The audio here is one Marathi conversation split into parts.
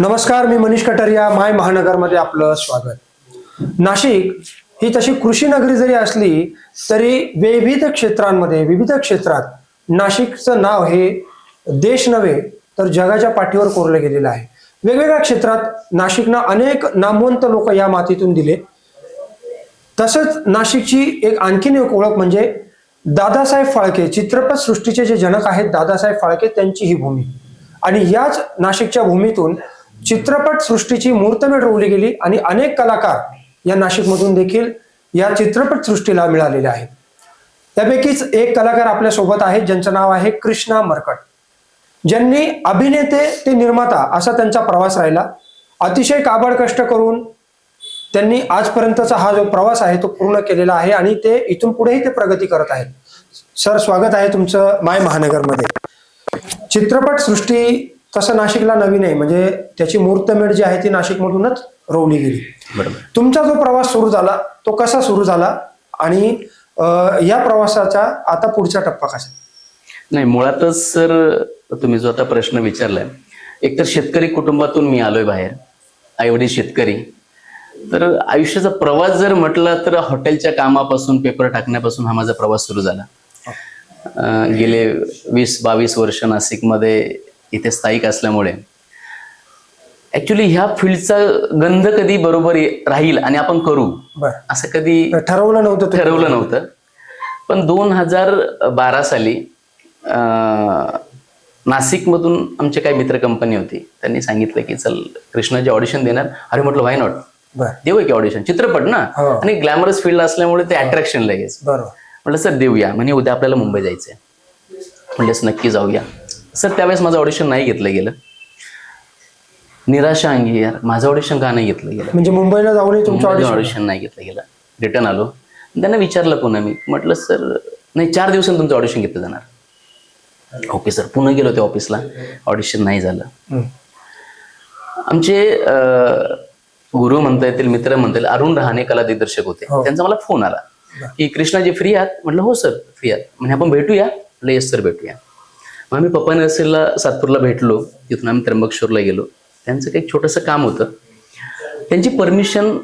नमस्कार मी मनीष कटारिया माय महानगरमध्ये आपलं स्वागत. नाशिक ही तशी कृषी नगरी जरी असली तरी विविध क्षेत्रांमध्ये विविध क्षेत्रात नाशिकचं नाव हे देश नव्हे तर जगाच्या पाठीवर कोरलं गेलेलं आहे. वेगवेगळ्या क्षेत्रात नाशिकना अनेक नामवंत लोक या मातीतून दिले. तसंच नाशिकची एक आणखीन एक ओळख म्हणजे दादासाहेब फाळके चित्रपट सृष्टीचे जे जनक आहेत दादासाहेब फाळके त्यांची ही भूमी. आणि याच नाशिकच्या भूमीतून चित्रपट सृष्टीची मूर्तमेढ रोवली गेली आणि अनेक कलाकार या नाशिकमधून देखील या चित्रपट सृष्टीला मिळालेले आहेत. त्यापैकीच एक कलाकार आपल्यासोबत आहे ज्यांचं नाव आहे कृष्णा मरकट. ज्यांनी अभिनेते ते निर्माता असा त्यांचा प्रवास राहिला. अतिशय काबड कष्ट करून त्यांनी आजपर्यंतचा हा जो प्रवास आहे तो पूर्ण केलेला आहे आणि ते इथून पुढेही ते प्रगती करत आहेत. सर स्वागत आहे तुमचं माय महानगरमध्ये. चित्रपट सृष्टी तसं नाशिकला नवीन आहे. म्हणजे त्याची मूर्तमेढ जी आहे ती नाशिकमधूनच रोवली गेली. बरोबर. तुमचा जो प्रवास सुरू झाला तो कसा सुरू झाला? आणि या प्रवासाचा आता पुढचा टप्पा कसा नाही मुळातच सर तुम्ही जो आता प्रश्न विचारलाय एकतर शेतकरी कुटुंबातून मी आलोय बाहेर आईवडील शेतकरी. तर आयुष्याचा प्रवास जर म्हटला तर हॉटेलच्या कामापासून पेपर टाकण्यापासून हा माझा प्रवास सुरू झाला. गेले वीस बावीस वर्ष नाशिकमध्ये इथे स्थायिक असल्यामुळे. ऍक्च्युली ह्या फील्डचा गंध कधी बरोबर राहील आणि आपण करू असं कधी ठरवलं नव्हतं? ठरवलं नव्हतं. पण दोन हजार बारा साली नाशिकमधून आमचे काही मित्र कंपनी होती. त्यांनी सांगितलं की चल कृष्णाची ऑडिशन देणार. अरे म्हटलं व्हाय नॉट देऊ की ऑडिशन चित्रपट ना? हो. आणि ग्लॅमरस फील्ड असल्यामुळे ते अट्रॅक्शन लगेच. बरोबर. म्हटलं सर देऊया. म्हणजे उद्या आपल्याला मुंबई जायचंय. म्हणलेस नक्की जाऊया. सर त्यावेळेस माझं ऑडिशन नाही घेतलं गेलं. निराशा अंगी यार माझं ऑडिशन का नाही घेतलं गेलं? म्हणजे मुंबईला जाऊनही तुमचं ऑडिशन ऑडिशन नाही घेतलं गेलं. रिटर्न आलो. त्यांना विचारलं पुन्हा मी. म्हटलं सर नाही चार दिवसांनी तुमचं ऑडिशन घेतलं जाणार. ओके सर पुन्हा गेलो त्या ऑफिसला ऑडिशन नाही झालं. आमचे अं, गुरु म्हणता येतील मित्र म्हणता येईल अरुण रहाणे कला दिग्दर्शक होते. हो. त्यांचा मला फोन आला. की कृष्णाजी फ्री आहात? म्हटलं हो सर फ्री आहात. म्हणजे आपण भेटूया? म्हटलं येस सर भेटूया. मग आम्ही पप्पा नर्सरीला सातपूरला भेटलो तिथून आम्ही त्र्यंबकेश्वरला गेलो. त्यांचं काही छोटंसं काम होतं. त्यांची परमिशन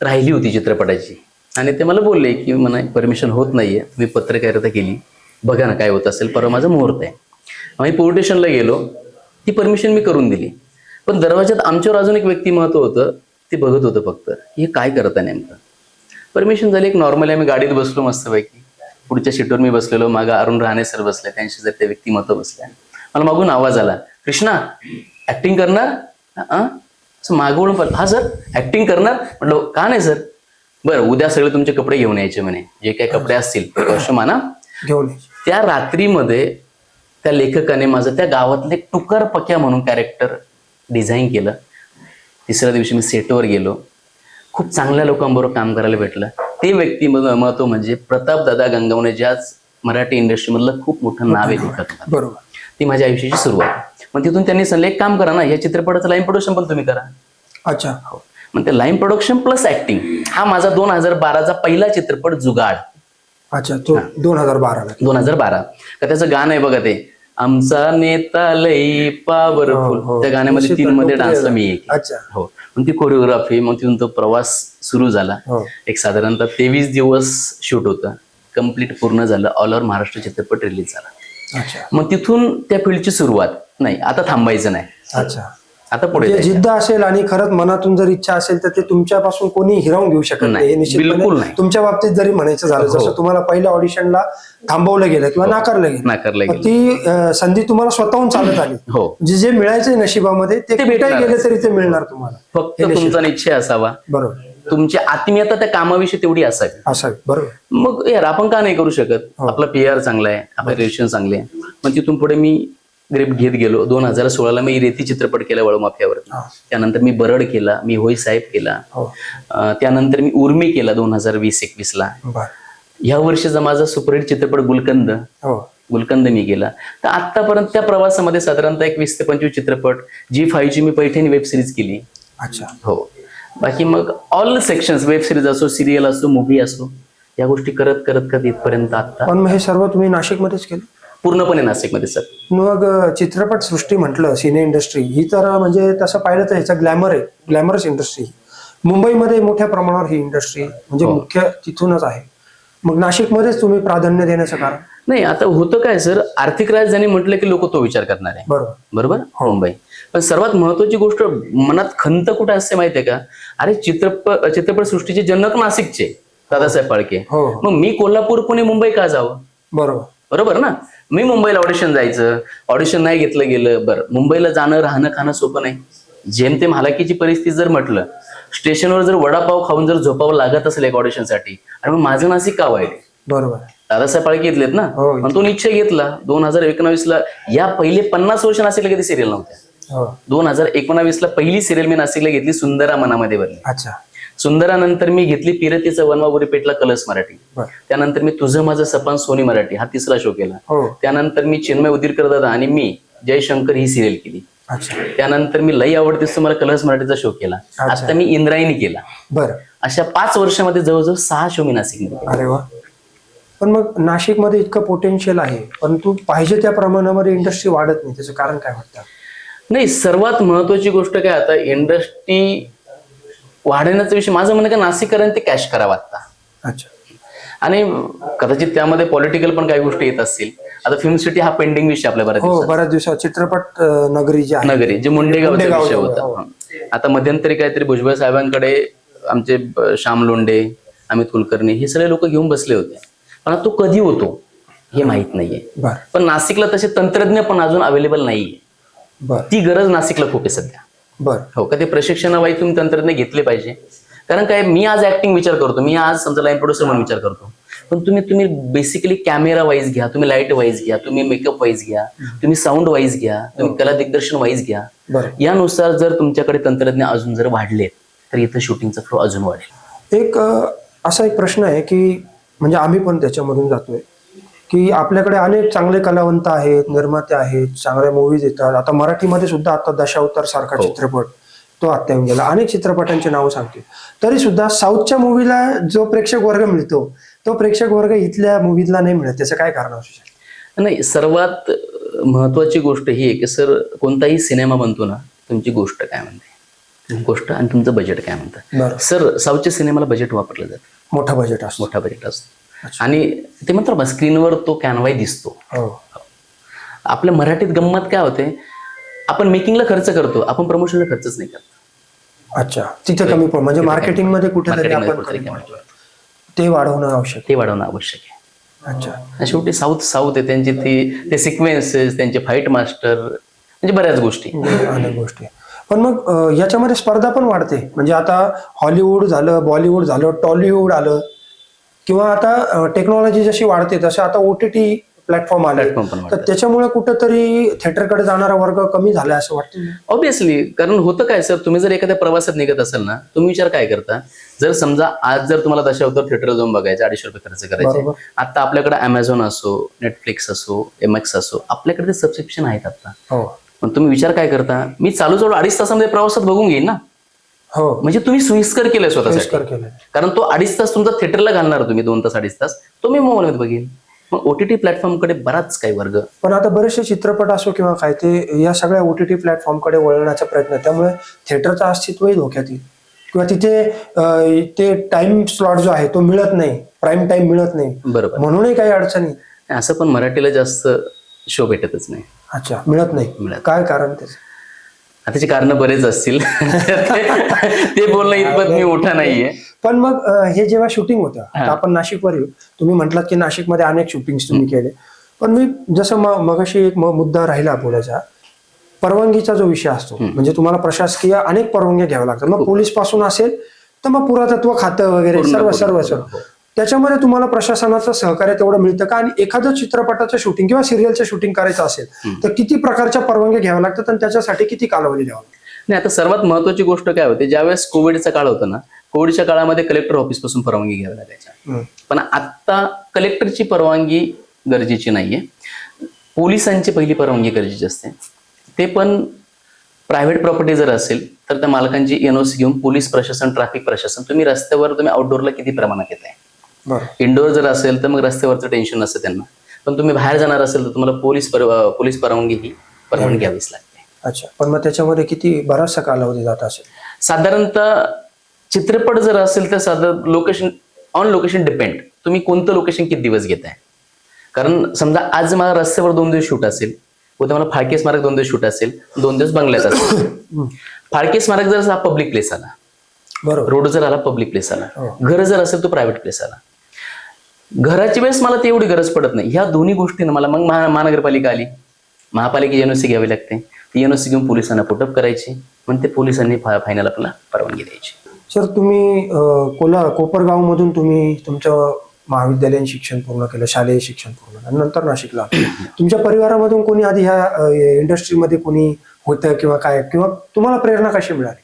राहिली होती चित्रपटाची. आणि ते मला बोलले की मला परमिशन होत नाही आहे तुम्ही पत्रकारिता केली. बघा ना काय होत असेल. परवा माझा मुहूर्त आहे. आम्ही पोलिटेशनला गेलो. ती परमिशन मी करून दिली. पण दरवाज्यात आमच्यावर अजून एक व्यक्तिमत्व होतं. ते बघत होतं फक्त. हे काय करत आहे नेमकं? परमिशन झाली एक नॉर्मली. आम्ही गाडीत बसलो मस्तपैकी. पुढच्या सीटवर मी बसलेलो मागं अरुण रहाणे सर बसले त्यांशी जर ते व्यक्तिमत्व बसले मला मागून आवाज आला कृष्णा ऍक्टिंग करणार? असं मागवून पण हा सर ऍक्टिंग करणार? म्हटलं का नाही सर बरं उद्या सगळे तुमचे कपडे घेऊन यायचे म्हणे जे काही कपडे असतील वर्ष माना. घेऊन. त्या रात्रीमध्ये त्या लेखकाने माझं त्या गावातले टुकार पक्या म्हणून कॅरेक्टर डिझाईन केलं. तिसऱ्या दिवशी मी सेटवर गेलो. खूप चांगल्या लोकांबरोबर काम करायला भेटलं. ते व्यक्तिमत्व म्हणजे प्रताप दादा गंगावणे ज्या मराठी इंडस्ट्रीमधलं खूप मोठं नाव आहे लेखक बरोबर. ती माझ्या आयुष्याची सुरुवात. मग तिथून त्यांनी सांगितलं एक काम करा ना या चित्रपटाचं लाईन प्रोडक्शन पण तुम्ही करा. अच्छा. हो. मग ते लाईन प्रोडक्शन प्लस ऍक्टिंग हा माझा दोन हजार बाराचा पहिला चित्रपट जुगाड. अच्छा तो दोन हजार बाराला. दोन हजार बारा. का त्याचं गाणं आहे बघा ते आमचा नेता लई पॉवरफुल हो, हो. त्या गाण्यामध्ये तीन मध्ये डान्सला मी हो. मग ती कोरिओग्राफी मग तिथून तो प्रवास सुरू झाला. हो. एक साधारणतः तेवीस दिवस शूट होतं. कंप्लीट पूर्ण झालं. ऑल ओव्हर महाराष्ट्र चित्रपट रिलीज झाला. मग तिथून त्या फील्डची सुरुवात. नाही आता थांबायचं नाही. अच्छा. आता पुढे म्हणजे. जिद्द असेल आणि खरंच मनातून जर इच्छा असेल तर ते तुमच्यापासून कोणी हिरावून घेऊ शकत नाही, हे निश्चितपणे नाही. तुमच्या बाबतीत जरी म्हणायचं झालं जसं तुम्हाला पहिल्या ऑडिशनला थांबवलं गेलं किंवा नाकारलं गेलं. नाकारलं ती संधी तुम्हाला स्वतःहून चालत आली. हो. जे जे मिळायचंय नशिबामध्ये ते भेटणार. गेले तरी ते मिळणार तुम्हाला. फक्त तुमचा निश्चय असावा. बरोबर. तुमची आत्मीयता त्या कामाविषयी तेवढी असावी. असावी. बरोबर. मग यार आपण का नाही करू शकत? हो. आपला पी आर चांगला आहे आपलं रिलेशन चांगले आहे. मग तिथून पुढे मी ग्रेप घेत गेलो. दोन हजार सोळाला मी रेती चित्रपट केला वळू माफियावर. हा. त्यानंतर मी बरड केला मी होई साहेब केला. हो. त्यानंतर मी उर्मी केला दोन हजार वीस एकवीस ला ह्या वर्षीचा माझा सुपरहिट चित्रपट गुलकंद. हो. गुलकंद मी केला. तर आतापर्यंत त्या प्रवासामध्ये साधारणतः एक वीस ते पंचवीस चित्रपट जी फाईव्हची मी पैठणी वेब सिरीज केली. अच्छा. हो. बाकी मग ऑल सेक्शन्स वेब सिरीज असो सिरियल असो मूवी असो या गोष्टी करत करत करत इथपर्यंत आता पण हे सर्व तुम्ही नाशिकमध्येच केलं? पूर्णपणे नाशिकमध्ये सर. मग चित्रपट सृष्टी म्हटलं सिने इंडस्ट्री ही तर म्हणजे तसं पाहिलं तर ह्याचं ग्लॅमर आहे ग्लॅमरस इंडस्ट्री. मुंबईमध्ये मोठ्या प्रमाणावर ही इंडस्ट्री म्हणजे हो. मुख्य तिथूनच आहे. मग नाशिकमध्येच तुम्ही प्राधान्य देण्याचं कारण? नाही आता होतं काय सर? आर्थिक राजधानी म्हटलं की लोक तो विचार करणार आहे. बरोबर. बरोबर? मुंबई. पण सर्वात महत्वाची गोष्ट मनात खंत कुठे असते माहितीये का? अरे चित्रपट चित्रपट सृष्टीचे जनक नाशिकचे दादासाहेब फाळके हो. मग मी कोल्हापूर पुणे मुंबई का जावं? बरोबर. बरोबर ना? मी मुंबईला ऑडिशन जायचं. ऑडिशन नाही घेतलं गेलं. बरं मुंबईला जाणं राहणं खाणं सोपं नाही. जेमतेम हालाकीची परिस्थिती जर म्हटलं स्टेशनवर जर वडापाव खाऊन जर झोपावं लागत असेल एक ऑडिशनसाठी आणि मग माझं नाशिक का वाईट? बरोबर. दादासाहेब फाळके घेतलेत ना? हो. पण तो निश्चय घेतला. दोन हजार एकोणावीस ला या पहिले पन्नास वर्ष नाशिकला कधी सिरियल नव्हत्या? हो. दोन हजार एकोणावीस ला पहिली सिरियल मी नाशिकला घेतली सुंदरा मनामध्ये भरली अच्छा. सुंदरानंतर मी घेतली पिरतीचं वनवाबुरी पेटला कलस मराठी. त्यानंतर मी तुझं माझं सपन सोनी मराठी हा तिसरा शो केला. हो. त्यानंतर मी चिन्मय उदिरकर दादा आणि मी जयशंकर ही सिरियल केली. त्यानंतर मी लई आवडतीस तुम्हाला कलर्स मराठीचा शो केला. आता मी इंद्रायणी केला. बरं. अशा पाच वर्षामध्ये जवळजवळ सहा शो मी नाशिकमध्ये. अरे वा. पण मग नाशिकमध्ये इतकं पोटेन्शियल आहे परंतु पाहिजे त्या प्रमाणामध्ये इंडस्ट्री वाढत नाही त्याचं कारण काय वाटतं? नाही सर्वात महत्वाची गोष्ट काय आता इंडस्ट्री वाढवण्याचा विषय माझं म्हणणं का नाशिककरांनी ते कॅश करावं आता अच्छा. आणि कदाचित त्यामध्ये पॉलिटिकल पण काही गोष्टी येत असतील. आता फिल्म सिटी हा पेंडिंग विषय आपल्या बऱ्याच हो. बऱ्याच दिवसात. चित्रपट नगरी जी नगरी जे मुंडेगावचा मुंडेगाव विषय होता हो. हं. आता मध्यंतरी काहीतरी भुजबळ साहेबांकडे आमचे श्याम लोंढे अमित कुलकर्णी हे सगळे लोक घेऊन बसले होते. पण आता तो कधी होतो हे माहीत नाहीये. पण नाशिकला तसे तंत्रज्ञ पण अजून अवेलेबल नाहीये. ती गरज नाशिकला खूप आहे सध्या. बर. हो का ते प्रशिक्षणावाई तुम्ही तंत्रज्ञ घेतले पाहिजे. कारण काय मी आज ऍक्टिंग विचार करतो मी आज समजा लाईन प्रोड्युसर म्हणून विचार करतो. पण तुम्ही तुम्ही बेसिकली कॅमेरा वाईज घ्या तुम्ही लाइट वाईज घ्या तुम्ही मेकअप वाईज घ्या तुम्ही साऊंड वाईज घ्या तुम्ही कला दिग्दर्शन वाईज घ्या. बर. यानुसार जर तुमच्याकडे तंत्रज्ञ अजून जर वाढले तर इथं शूटिंगचा फ्लो अजून वाढेल. एक असा एक प्रश्न आहे की म्हणजे आम्ही पण त्याच्यामधून जातोय. की आपल्याकडे अनेक चांगले कलावंत आहेत निर्माते आहेत चांगल्या मूवीज येतात. आता मराठीमध्ये सुद्धा आता दशावतार सारखा हो. चित्रपट तो आता येऊन गेला. अनेक चित्रपटांची नावं सांगते. तरी सुद्धा साऊथच्या मूवीला जो प्रेक्षक वर्ग मिळतो तो प्रेक्षक वर्ग इथल्या मूवीजला नाही मिळत. त्याचं काय कारण असू शकतं? नाही सर्वात महत्वाची गोष्ट ही आहे की सर कोणताही सिनेमा बनतो ना तुमची गोष्ट काय म्हणते? गोष्ट आणि तुमचं बजेट काय म्हणतं? बरं. सर साऊथच्या सिनेमाला बजेट वापरलं जातं. मोठा बजेट असतो. मोठा बजेट असतो. आणि ते म्हणतात ना स्क्रीनवर तो कॅनवाय दिसतो. हो. आपल्या मराठीत गंमत काय होते? आपण मेकिंगला खर्च करतो आपण प्रमोशनला खर्चच नाही करत. अच्छा. तिथे कमी पण म्हणजे मार्केटिंगमध्ये पडतो. ते वाढवणं आवश्यक ते वाढवणं आवश्यक आहे. अच्छा. आणि शेवटी साऊथ साऊथ आहे त्यांची ती ते सिक्वेन्सेस त्यांचे फाईट मास्टर म्हणजे बऱ्याच गोष्टी. अनेक गोष्टी पण मग याच्यामध्ये स्पर्धा पण वाढते. म्हणजे आता हॉलिवूड झालं बॉलिवूड झालं टॉलिवूड आलं. किंवा आता टेक्नॉलॉजी जशी वाढते तसं आता ओ टी टी प्लॅटफॉर्म आले. तर त्याच्यामुळे कुठंतरी थिएटरकडे जाणारा वर्ग कमी झाला असं वाटतं. ऑब्विसली कारण होतं काय सर तुम्ही जर एखाद्या प्रवासात निघत असाल ना तुम्ही विचार काय करता? जर समजा आज जर तुम्हाला दशावतार थिएटरला जाऊन बघायचं अडीचशे रुपये खर्च करायचे. आता आपल्याकडे अमेझॉन असो नेटफ्लिक्स असो एम एक्स असो आपल्याकडे ते सबस्क्रिप्शन आहेत आता. हो. पण तुम्ही विचार काय करता? मी चालू चालू अडीच तासामध्ये प्रवासात बघून घेईन ना. हो. म्हणजे तुम्ही सोयीस्कर केलं कारण तो अडीच तास तुमचा थिएटरला घालणार तुम्ही दोन तास अडीच तास. तो मी मोबाईलमध्ये बघेन. मग ओटीटी प्लॅटफॉर्मकडे बराच काही वर्ग. पण आता बरेचसे चित्रपट असो किंवा काय ते या सगळ्या ओ टी टी प्लॅटफॉर्मकडे वळण्याचा प्रयत्न आहे. त्यामुळे थिएटरचं अस्तित्वही धोक्यात येईल किंवा तिथे ते टाइम स्लॉट जो आहे तो मिळत नाही. प्राईम टाइम मिळत नाही. बरोबर. म्हणूनही काही अडचणी असं पण मराठीला जास्त शो भेटतच नाही. अच्छा मिळत नाही. काय कारण त्याचं? त्याची कारण बरेच असतील. ते बोलणं इतपत मी मोठा नाहीये. पण मग हे जेव्हा शूटिंग होतं आपण नाशिकवर येऊ. तुम्ही म्हटलात की नाशिकमध्ये अनेक शूटिंग तुम्ही केले. पण मी जसं मगाशी एक मुद्दा राहिला बोलायचा. परवानगीचा जो विषय असतो म्हणजे तुम्हाला प्रशासकीय अनेक परवानग्या घ्याव्या लागतात. मग पोलीसपासून असेल तर मग पुरातत्व खातं वगैरे सर्व सर्व सर्व. हो. त्याच्यामध्ये तुम्हाला प्रशासनाचं सहकार्य तेवढं मिळतं का? आणि एखादं चित्रपटाचं शूटिंग किंवा सिरियलचं शूटिंग करायचं असेल तर किती प्रकारच्या परवानग्या घ्याव्या लागतात आणि त्याच्यासाठी किती कालावधी द्यावा नाही आता सर्वात महत्वाची गोष्ट काय होते? ज्यावेळेस कोविडचा काळ होता ना कोविडच्या काळामध्ये कलेक्टर ऑफिसपासून परवानगी घ्यावी लागायच्या. पण आता कलेक्टरची परवानगी गरजेची नाहीये. पोलिसांची पहिली परवानगी गरजेची असते. ते पण प्रायव्हेट प्रॉपर्टी जर असेल तर त्या मालकांची एनओसी घेऊन पोलीस प्रशासन ट्रॅफिक प्रशासन तुम्ही रस्त्यावर तुम्ही आउटडोअरला किती प्रमाणात येत आहे इंडोर जर असेल तर मग रस्त्यावरचं टेन्शन नसतं त्यांना. पण तुम्ही बाहेर जाणार असेल तर तुम्हाला पोलीस पोलीस परवानगी ही परवानगी घ्यावीच लागते. अच्छा. पण मग त्याच्यामध्ये किती बराचसा कालावधी जात असेल? साधारणतः चित्रपट जर असेल तर साधारण लोकेशन ऑन लोकेशन डिपेंड तुम्ही कोणतं लोकेशन किती दिवस घेताय? कारण समजा आज मला रस्त्यावर दोन दिवस शूट असेल उद्या मला फाळके स्मारक दोन दिवस शूट असेल दोन दिवस बंगल्यात असेल. फाळके स्मारक जर पब्लिक प्लेस आला बरोबर. रोड जर आला पब्लिक प्लेस आला. हो. घर जर असेल तो प्रायव्हेट प्लेस आला. घराची वेळेस मला ती एवढी गरज पडत नाही. ह्या दोन्ही गोष्टीनं मला मग महा महानगरपालिका आली. महापालिकेची एनओसी घ्यावी लागते. ती एनओसी घेऊन पोलिसांना पुटअप करायची. मग ते पोलिसांनी फायनल आपल्याला परवानगी द्यायची. सर तुम्ही कोला कोपरगाव मधून तुम्ही तुमचं महाविद्यालयीन शिक्षण पूर्ण केलं शालेय शिक्षण पूर्ण नंतर नाशिकला तुमच्या परिवारामधून कोणी आधी ह्या इंडस्ट्रीमध्ये कोणी होतं किंवा काय? किंवा तुम्हाला प्रेरणा कशी मिळाली?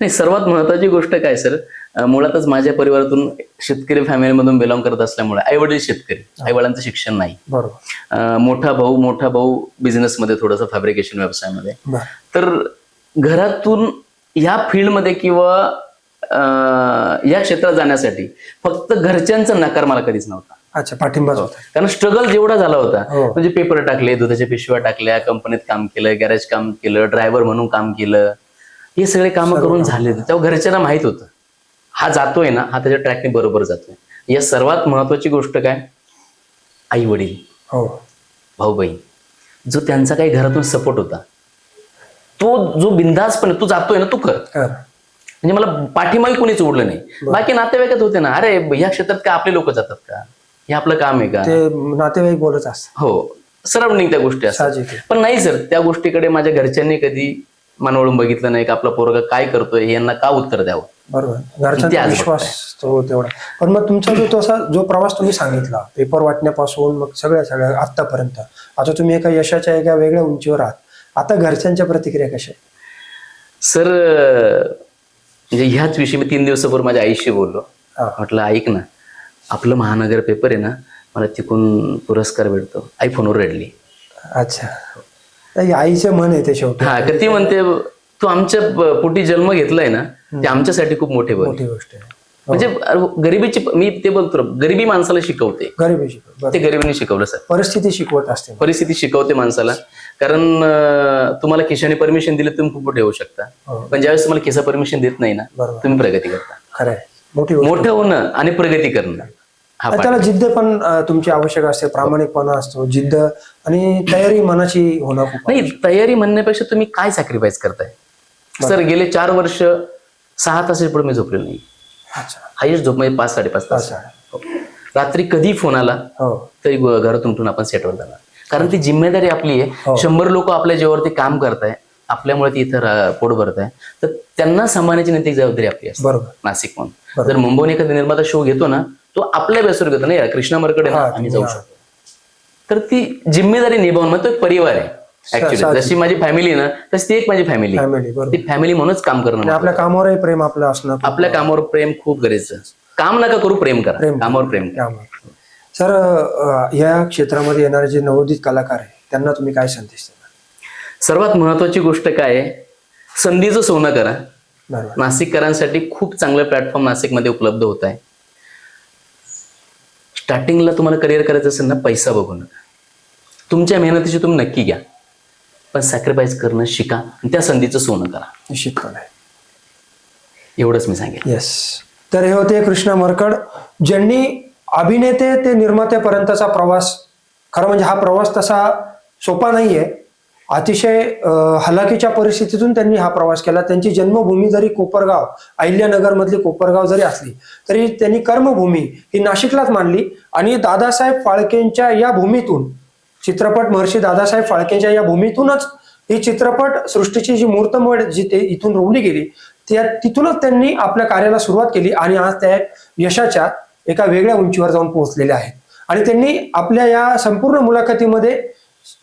नाही सर्वात महत्वाची गोष्ट काय सर? मुळातच माझ्या परिवारातून शेतकरी फॅमिलीमधून बिलॉंग करत असल्यामुळे आई वडील शेतकरी आई वडिलांचं शिक्षण नाही. बरोबर. मोठा भाऊ मोठा भाऊ बिझनेसमध्ये थोडंसं फॅब्रिकेशन व्यवसायामध्ये. तर घरातून या फील्डमध्ये किंवा या क्षेत्रात जाण्यासाठी फक्त घरच्यांचा नकार मला कधीच नव्हता. अच्छा पाठिंबाच होता. कारण स्ट्रगल जेवढा झाला होता हो. म्हणजे पेपर टाकले दुधाच्या पिशव्या टाकल्या कंपनीत काम केलं गॅरेज काम केलं ड्रायव्हर म्हणून काम केलं हे सगळे काम करून झाले. तेव्हा घरच्यांना माहीत होतं. हा जातोय ना हा त्याच्या ट्रॅकने बरोबर जातोय. या सर्वात महत्वाची गोष्ट काय? आई वडील हो. भाऊ बहीण जो त्यांचा काही घरातून सपोर्ट होता तो जो बिंदासपणे तू जातोय ना तू कर म्हणजे मला पाठीमागे कोणीच उडलं नाही. बाकी नातेवाईकात होते ना अरे या क्षेत्रात का आपले लोक जातात का? हे आपलं काम आहे का? नातेवाईक बोलत असतात. हो. सराउंडिंग त्या गोष्टी असतात. पण नाही सर त्या गोष्टीकडे माझ्या घरच्यांनी कधी मनवळून बघितलं नाही की आपला पोरगा काय करतोय यांना का उत्तर द्यावं? बरोबर. घरच्यांचा विश्वास तो तेवढा. पण मग तुमचा जो तसा जो प्रवास तुम्ही सांगितला पेपर वाटण्यापासून मग सगळ्या सगळ्या आतापर्यंत आता तुम्ही एका यशाच्या एका वेगळ्या उंचीवर आहात. आता घरच्यांच्या प्रतिक्रिया कशा? सर म्हणजे ह्याच विषयी मी तीन दिवसापूर्वी माझ्या आईशी बोललो. म्हटलं ऐक ना आपलं महानगर पेपर आहे ना मला तिकून पुरस्कार भेटतो. आई फोनवर रडली. अच्छा. आईचं मन आहे ते शेवटी. हा ती म्हणते तू आमच्या पोटी जन्म घेतलाय ना ते आमच्यासाठी खूप मोठे मोठी गोष्ट आहे. म्हणजे अरे, गरिबीची मी ते बोलतो गरिबी माणसाला शिकवते. गरिबी शिकवत. ते गरिबीने शिकवलं सर. परिस्थिती शिकवत असते. परिस्थिती शिकवते माणसाला. कारण तुम्हाला खिशाने परमिशन दिले तुम्ही खूप मोठे होऊ शकता. हो. पण ज्यावेळेस तुम्हाला खिसा परमिशन देत नाही ना तुम्ही प्रगती करता. खरं मोठी होणं आणि प्रगती करणं हा त्याला जिद्द पण तुमची आवश्यक असते प्रामाणिकपणा असतो जिद्द आणि तयारी मनाची होणं नाही तयारी म्हणण्यापेक्षा तुम्ही काय सॅक्रिफाईस करताय? सर गेले चार वर्ष सहा तासाच्या पुढे मी झोपलेलो नाही. हायस्ट झोप म्हणजे पाच साडेपाच तास. हो. रात्री कधी फोन आला हो. तरी घरातून उठून आपण सेटवर जाणार. कारण ती जिम्मेदारी आपली आहे. हो. शंभर लोक आपल्या जेव्हावरती काम करताय आपल्यामुळे ती इथं पोट भरत आहे तर त्यांना सांभाळण्याची नैतिक जबाबदारी आपली असते. बरोबर. नाशिक म्हणून. जर मुंबईने एखादा निर्माता शो घेतो ना तो आपल्या बेसवर घेतो. नाही कृष्णा मरकडे ना आम्ही जाऊ. शकतो. तर ती जिम्मेदारी निभावून मग तो एक परिवार आहे. ऍक्च्युली जशी माझी फॅमिली ना तशी ती एक माझी फॅमिली फॅमिली बरोबर. ती फॅमिली म्हणूनच काम करणं आणि आपल्या कामावरही प्रेम आपलं असणं आपल्या कामावर प्रेम खूप गरजेचं. काम नका करू प्रेम करा. प्रेम. कामावर प्रेम करा. कामावर सर अं, या क्षेत्रामध्ये येणारे जे नवोदित कलाकार आहे त्यांना तुम्ही काय संदेश देणार? सर्वात महत्वाची गोष्ट काय आहे? संधीचं सोनं करा. बरोबर. नाशिककरांसाठी खूप चांगलं प्लॅटफॉर्म नाशिकमध्ये उपलब्ध होत आहे. स्टार्टिंगला तुम्हाला करिअर करायचं असेल ना पैसा बघू नका. तुमच्या मेहनतीची तुम्ही नक्की घ्या. पण सॅक्रिफाईस करणं शिका आणि त्या संधीचं सोनं करा. निश्चितपणे. एवढंच मी सांगेन. येस तर हे होते कृष्णा मरकड ज्यांनी अभिनेते ते निर्मात्यापर्यंतचा प्रवास खरं म्हणजे हा प्रवास तसा सोपा नाहीये. अतिशय हलाखीच्या परिस्थितीतून त्यांनी हा प्रवास केला. त्यांची जन्मभूमी जरी कोपरगाव अहिल्यानगर मधली कोपरगाव जरी असली तरी त्यांनी कर्मभूमी ही नाशिकलाच मानली आणि दादासाहेब फाळकेंच्या या भूमीतून चित्रपट महर्षी दादासाहेब फाळकेंच्या या भूमीतूनच ही चित्रपट सृष्टीची जी मूर्तमळ जी ते इथून रोवली गेली त्या तिथूनच त्यांनी आपल्या कार्याला सुरुवात केली आणि आज त्या यशाच्या एका वेगळ्या उंचीवर जाऊन पोहोचलेल्या आहेत. आणि त्यांनी आपल्या या संपूर्ण मुलाखतीमध्ये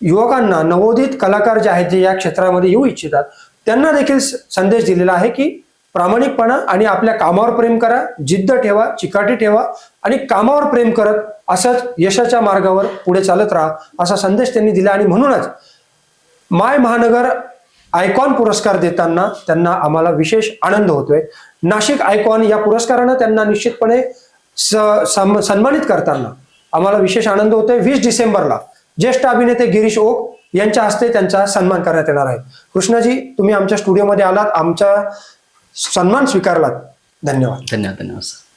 युवकांना नवोदित कलाकार जे आहेत जे या क्षेत्रामध्ये येऊ इच्छितात त्यांना देखील स- संदेश दिलेला आहे की प्रामाणिकपणा आणि आपल्या कामावर प्रेम करा जिद्द ठेवा चिकाटी ठेवा आणि कामावर प्रेम करत असंच यशाच्या मार्गावर पुढे चालत राहा असा संदेश त्यांनी दिला आणि म्हणूनच माय महानगर आयकॉन पुरस्कार देताना त्यांना आम्हाला विशेष आनंद होतोय. नाशिक आयकॉन या पुरस्कारानं त्यांना निश्चितपणे सन्मानित करताना आम्हाला विशेष आनंद होतोय. वीस डिसेंबरला ज्येष्ठ अभिनेते गिरीश ओक यांच्या हस्ते त्यांचा सन्मान करण्यात येणार आहे. कृष्णाजी तुम्ही आमच्या स्टुडिओमध्ये आलात. आमच्या सन्मान स्वीकारलात. धन्यवाद. धन्यवाद धन्यवाद सर.